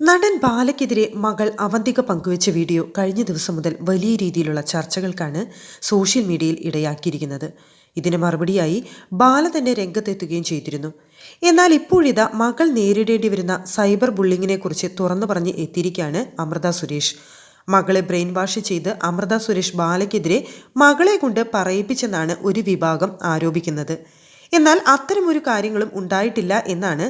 നടൻ ബാലയ്ക്കെതിരെ മകൾ അവന്തിക പങ്കുവച്ച വീഡിയോ കഴിഞ്ഞ ദിവസം മുതൽ വലിയ രീതിയിലുള്ള ചർച്ചകൾക്കാണ് സോഷ്യൽ മീഡിയയിൽ ഇടയാക്കിയിരിക്കുന്നത്. ഇതിന് മറുപടിയായി ബാല തന്നെ രംഗത്തെത്തുകയും ചെയ്തിരുന്നു. എന്നാൽ ഇപ്പോഴിതാ മകൾ നേരിടേണ്ടി വരുന്ന സൈബർ ബുള്ളിങ്ങിനെ കുറിച്ച് തുറന്നു പറഞ്ഞ് എത്തിയിരിക്കുകയാണ് അമൃത സുരേഷ്. മകളെ ബ്രെയിൻ വാഷ് ചെയ്ത് അമൃത സുരേഷ് ബാലയ്ക്കെതിരെ മകളെ കൊണ്ട് പറയിപ്പിച്ചെന്നാണ് ഒരു വിഭാഗം ആരോപിക്കുന്നത്. എന്നാൽ അത്തരമൊരു കാര്യങ്ങളും ഉണ്ടായിട്ടില്ല എന്നാണ്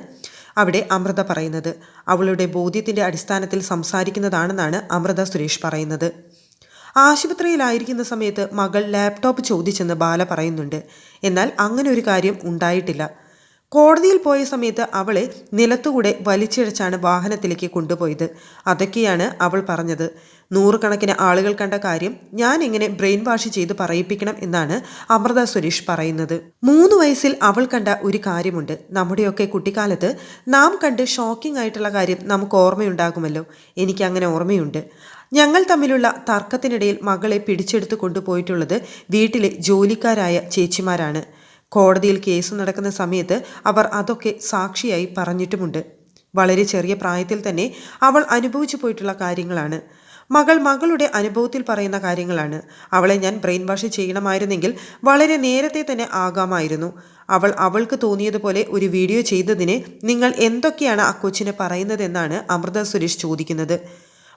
അവിടെ അമൃത പറയുന്നത്. അവളുടെ ബോധ്യത്തിന്റെ അടിസ്ഥാനത്തിൽ സംസാരിക്കുന്നതാണെന്നാണ് അമൃത സുരേഷ് പറയുന്നത്. ആശുപത്രിയിലായിരിക്കുന്ന സമയത്ത് മകൾ ലാപ്ടോപ്പ് ചോദിച്ചെന്ന് ബാല പറയുന്നുണ്ട്. എന്നാൽ അങ്ങനെ ഒരു കാര്യം ഉണ്ടായിട്ടില്ല. കോടതിയിൽ പോയ സമയത്ത് അവളെ നിലത്തുകൂടെ വലിച്ചിഴച്ചാണ് വാഹനത്തിലേക്ക് കൊണ്ടുപോയത്. അതൊക്കെയാണ് അവൾ പറഞ്ഞത്. നൂറുകണക്കിന് ആളുകൾ കണ്ട കാര്യം ഞാൻ എങ്ങനെ ബ്രെയിൻ വാഷ് ചെയ്ത് പറയിപ്പിക്കണം എന്നാണ് അമൃത സുരേഷ് പറയുന്നത്. മൂന്ന് വയസ്സിൽ അവൾ കണ്ട ഒരു കാര്യമുണ്ട്. നമ്മുടെയൊക്കെ കുട്ടിക്കാലത്ത് നാം കണ്ട് ഷോക്കിംഗ് ആയിട്ടുള്ള കാര്യം നമുക്ക് ഓർമ്മയുണ്ടാകുമല്ലോ. എനിക്ക് അങ്ങനെ ഓർമ്മയുണ്ട്. ഞങ്ങൾ തമ്മിലുള്ള തർക്കത്തിനിടയിൽ മകളെ പിടിച്ചെടുത്ത് കൊണ്ടുപോയിട്ടുള്ളത് വീട്ടിലെ ജോലിക്കാരായ ചേച്ചിമാരാണ്. കോടതിയിൽ കേസ് നടക്കുന്ന സമയത്ത് അവർ അതൊക്കെ സാക്ഷിയായി പറഞ്ഞിട്ടുമുണ്ട്. വളരെ ചെറിയ പ്രായത്തിൽ തന്നെ അവൾ അനുഭവിച്ചു പോയിട്ടുള്ള കാര്യങ്ങളാണ്. മകൾ മകളുടെ അനുഭവത്തിൽ പറയുന്ന കാര്യങ്ങളാണ്. അവളെ ഞാൻ ബ്രെയിൻ വാഷ് ചെയ്യണമായിരുന്നെങ്കിൽ വളരെ നേരത്തെ തന്നെ ആകാമായിരുന്നു. അവൾ അവൾക്ക് തോന്നിയതുപോലെ ഒരു വീഡിയോ ചെയ്തതിന് നിങ്ങൾ എന്തൊക്കെയാണ് ആ കൊച്ചിനെ പറയുന്നതെന്നാണ് അമൃത സുരേഷ് ചോദിക്കുന്നത്.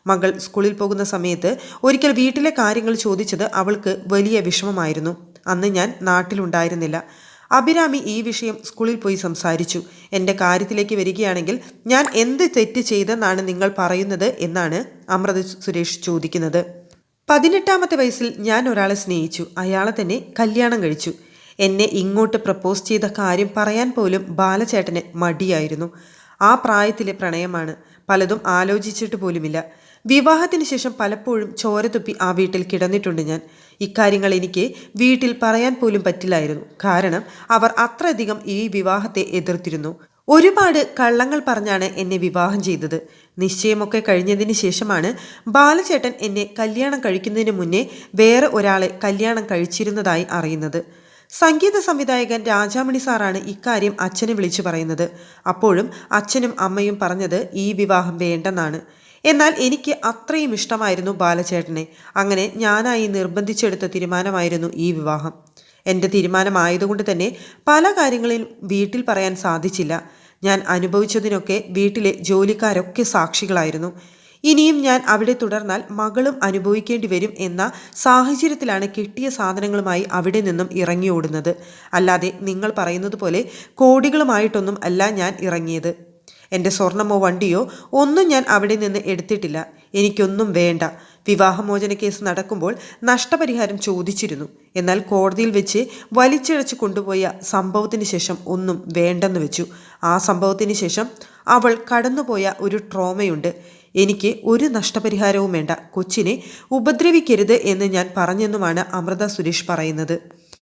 മകൾ സ്കൂളിൽ പോകുന്ന സമയത്ത് ഒരിക്കൽ വീട്ടിലെ കാര്യങ്ങൾ ചോദിച്ചത് അവൾക്ക് വലിയ വിഷമമായിരുന്നു. അന്ന് ഞാൻ നാട്ടിലുണ്ടായിരുന്നില്ല. അഭിരാമി ഈ വിഷയം സ്കൂളിൽ പോയി സംസാരിച്ചു. എന്റെ കാര്യത്തിലേക്ക് വരികയാണെങ്കിൽ ഞാൻ എന്ത് തെറ്റ് ചെയ്തെന്നാണ് നിങ്ങൾ പറയുന്നത് എന്നാണ് അമൃത സുരേഷ് ചോദിക്കുന്നത്. പതിനെട്ടാമത്തെ വയസ്സിൽ ഞാൻ ഒരാളെ സ്നേഹിച്ചു. അയാളെ തന്നെ കല്യാണം കഴിച്ചു. എന്നെ ഇങ്ങോട്ട് പ്രപ്പോസ് ചെയ്ത കാര്യം പറയാൻ പോലും ബാലചേട്ടന് മടിയായിരുന്നു. ആ പ്രായത്തിലെ പ്രണയമാണ്. പലതും ആലോചിച്ചിട്ട് പോലുമില്ല. വിവാഹത്തിന് ശേഷം പലപ്പോഴും ചോരതുപ്പി ആ വീട്ടിൽ കിടന്നിട്ടുണ്ട് ഞാൻ. ഇക്കാര്യങ്ങൾ എനിക്ക് വീട്ടിൽ പറയാൻ പോലും പറ്റില്ലായിരുന്നു. കാരണം അവർ അത്രയധികം ഈ വിവാഹത്തെ എതിർത്തിരുന്നു. ഒരുപാട് കള്ളങ്ങൾ പറഞ്ഞാണ് എന്നെ വിവാഹം ചെയ്തത്. നിശ്ചയമൊക്കെ കഴിഞ്ഞതിന് ശേഷമാണ് ബാലചേട്ടൻ എന്നെ കല്യാണം കഴിക്കുന്നതിന് മുന്നേ വേറെ ഒരാളെ കല്യാണം കഴിച്ചിരുന്നതായി അറിയുന്നത്. സംഗീത സംവിധായകൻ രാജാമണി സാറാണ് ഇക്കാര്യം അച്ഛനെ വിളിച്ചു പറയുന്നത്. അപ്പോഴും അച്ഛനും അമ്മയും പറഞ്ഞത് ഈ വിവാഹം വേണ്ടെന്നാണ്. എന്നാൽ എനിക്ക് അത്രയും ഇഷ്ടമായിരുന്നു ബാലചേട്ടനെ. അങ്ങനെ ഞാനായി നിർബന്ധിച്ചെടുത്ത തീരുമാനമായിരുന്നു ഈ വിവാഹം. എന്റെ തീരുമാനമായതുകൊണ്ട് തന്നെ പല കാര്യങ്ങളിലും വീട്ടിൽ പറയാൻ സാധിച്ചില്ല. ഞാൻ അനുഭവിച്ചതിനൊക്കെ വീട്ടിലെ ജോലിക്കാരൊക്കെ സാക്ഷികളായിരുന്നു. ഇനിയും ഞാൻ അവിടെ തുടർന്നാൽ മകളും അനുഭവിക്കേണ്ടി വരും എന്ന സാഹചര്യത്തിലാണ് കിട്ടിയ സാധനങ്ങളുമായി അവിടെ നിന്നും ഇറങ്ങി ഓടുന്നത്. അല്ലാതെ നിങ്ങൾ പറയുന്നത് പോലെ കോടികളുമായിട്ടൊന്നും അല്ല ഞാൻ ഇറങ്ങിയത്. എന്റെ സ്വർണമോ വണ്ടിയോ ഒന്നും ഞാൻ അവിടെ നിന്ന് എടുത്തിട്ടില്ല. എനിക്കൊന്നും വേണ്ട. വിവാഹമോചന കേസ് നടക്കുമ്പോൾ നഷ്ടപരിഹാരം ചോദിച്ചിരുന്നു. എന്നാൽ കോടതിയിൽ വെച്ച് വലിച്ചിഴച്ച് കൊണ്ടുപോയ സംഭവത്തിന് ശേഷം ഒന്നും വേണ്ടെന്ന് വെച്ചു. ആ സംഭവത്തിന് ശേഷം അവൾ കടന്നുപോയ ഒരു ട്രോമയുണ്ട്. എനിക്ക് ഒരു നഷ്ടപരിഹാരവും വേണ്ട. കൊച്ചിനെ ഉപദ്രവിക്കരുത് എന്ന് ഞാൻ പറഞ്ഞെന്നുമാണ് അമൃത സുരേഷ് പറയുന്നത്.